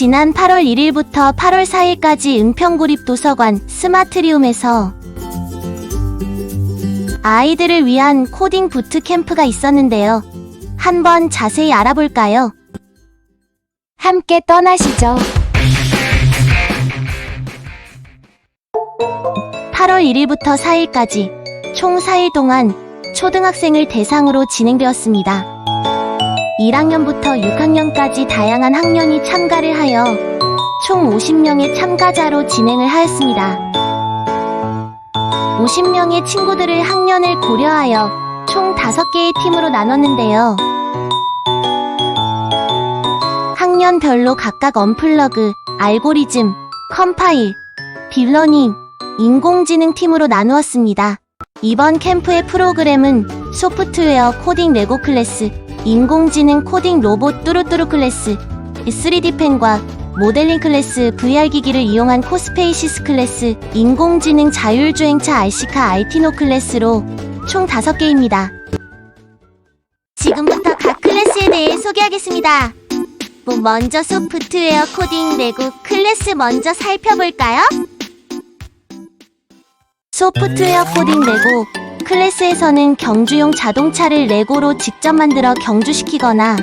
지난 8월 1일부터 8월 4일까지 은평구립 도서관 스마트리움에서 아이들을 위한 코딩 부트 캠프가 있었는데요. 한번 자세히 알아볼까요? 함께 떠나시죠. 8월 1일부터 4일까지 총 4일 동안 초등학생을 대상으로 진행되었습니다. 1학년부터 6학년까지 다양한 학년이 참가를 하여 총 50명의 참가자로 진행을 하였습니다. 50명의 친구들을 학년을 고려하여 총 5개의 팀으로 나눴는데요. 학년별로 각각 언플러그, 알고리즘, 컴파일, 딜러닝, 인공지능 팀으로 나누었습니다. 이번 캠프의 프로그램은 소프트웨어 코딩 레고 클래스, 인공지능 코딩 로봇 뚜루뚜루 클래스, 3D 펜과 모델링 클래스, VR 기기를 이용한 코스페이시스 클래스, 인공지능 자율주행차 RC카 아이티노 클래스로 총 5개입니다. 지금부터 각 클래스에 대해 소개하겠습니다. 뭐 먼저 소프트웨어 코딩 레고 클래스 먼저 살펴볼까요? 소프트웨어 코딩 레고 클래스에서는 경주용 자동차를 레고로 직접 만들어 경주시키거나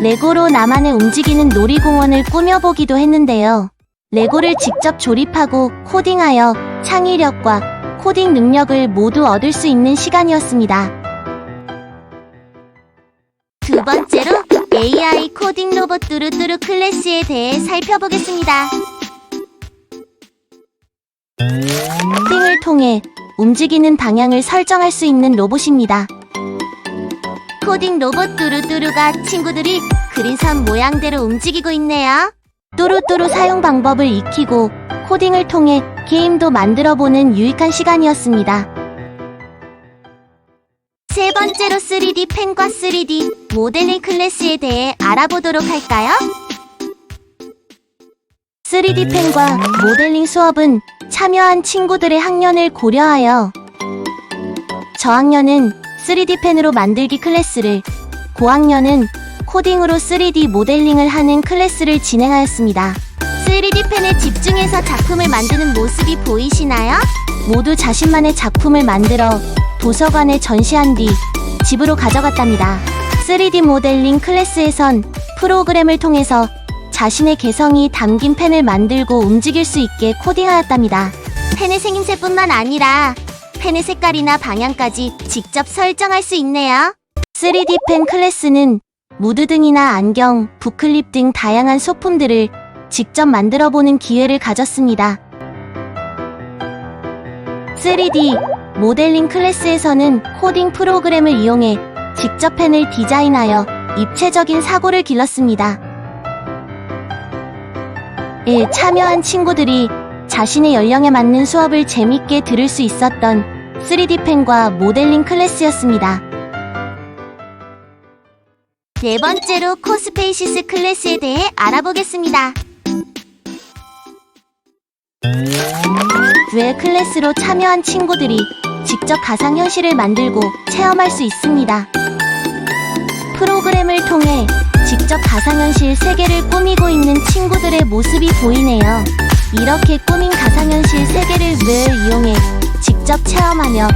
레고로 나만의 움직이는 놀이공원을 꾸며보기도 했는데요. 레고를 직접 조립하고 코딩하여 창의력과 코딩 능력을 모두 얻을 수 있는 시간이었습니다. 두 번째로 AI 코딩 로봇 뚜루뚜루 클래스에 대해 살펴보겠습니다. 코딩을 통해 움직이는 방향을 설정할 수 있는 로봇입니다. 코딩 로봇 뚜루뚜루가 친구들이 그린 선 모양대로 움직이고 있네요. 뚜루뚜루 사용 방법을 익히고 코딩을 통해 게임도 만들어보는 유익한 시간이었습니다. 세 번째로 3D 펜과 3D 모델링 클래스에 대해 알아보도록 할까요? 3D 펜과 모델링 수업은 참여한 친구들의 학년을 고려하여 저학년은 3D 펜으로 만들기 클래스를 고학년은 코딩으로 3D 모델링을 하는 클래스를 진행하였습니다. 3D 펜에 집중해서 작품을 만드는 모습이 보이시나요? 모두 자신만의 작품을 만들어 도서관에 전시한 뒤 집으로 가져갔답니다. 3D 모델링 클래스에선 프로그램을 통해서 자신의 개성이 담긴 펜을 만들고 움직일 수 있게 코딩하였답니다. 펜의 생김새뿐만 아니라 펜의 색깔이나 방향까지 직접 설정할 수 있네요. 3D 펜 클래스는 무드 등이나 안경, 부클립 등 다양한 소품들을 직접 만들어 보는 기회를 가졌습니다. 3D 모델링 클래스에서는 코딩 프로그램을 이용해 직접 펜을 디자인하여 입체적인 사고를 길렀습니다. 에 참여한 친구들이 자신의 연령에 맞는 수업을 재밌게 들을 수 있었던 3D 펜과 모델링 클래스였습니다. 네 번째로 코스페이시스 클래스에 대해 알아보겠습니다. 뇌 클래스로 참여한 친구들이 직접 가상현실을 만들고 체험할 수 있습니다. 프로그램을 통해 직접 가상현실 세계를 꾸미고 있는 친구들의 모습이 보이네요. 이렇게 꾸민 가상현실 세계를 뇌를 이용해 직접 체험하며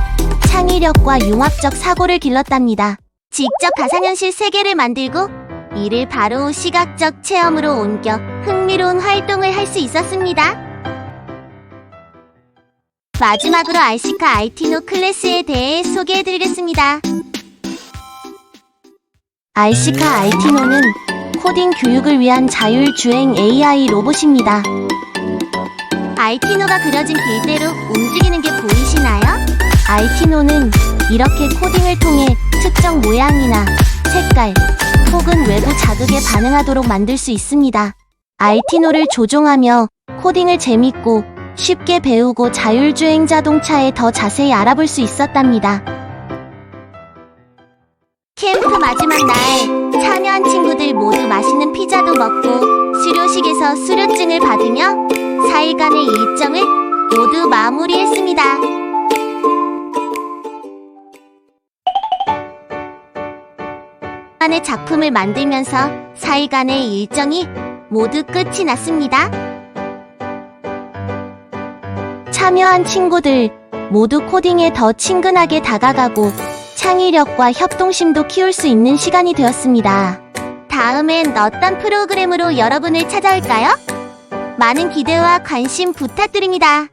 창의력과 융합적 사고를 길렀답니다. 직접 가상현실 세계를 만들고 이를 바로 시각적 체험으로 옮겨 흥미로운 활동을 할 수 있었습니다. 마지막으로 알시카 아이티노 클래스에 대해 소개해드리겠습니다. 알시카 아이티노는 코딩 교육을 위한 자율주행 AI 로봇입니다. 아이티노가 그려진 빌대로 움직이는 게 보이시나요? 아이티노는 이렇게 코딩을 통해 특정 모양이나 색깔 혹은 외부 자극에 반응하도록 만들 수 있습니다. 아이티노를 조종하며 코딩을 재밌고 쉽게 배우고 자율주행 자동차에 더 자세히 알아볼 수 있었답니다. 캠프 마지막 날 참여한 친구들 모두 맛있는 피자도 먹고 수료식에서 수료증을 받으며 4일간의 일정을 모두 마무리했습니다. 안의 작품을 만들면서 4일간의 일정이 모두 끝이 났습니다. 참여한 친구들 모두 코딩에 더 친근하게 다가가고 창의력과 협동심도 키울 수 있는 시간이 되었습니다. 다음엔 어떤 프로그램으로 여러분을 찾아올까요? 많은 기대와 관심 부탁드립니다.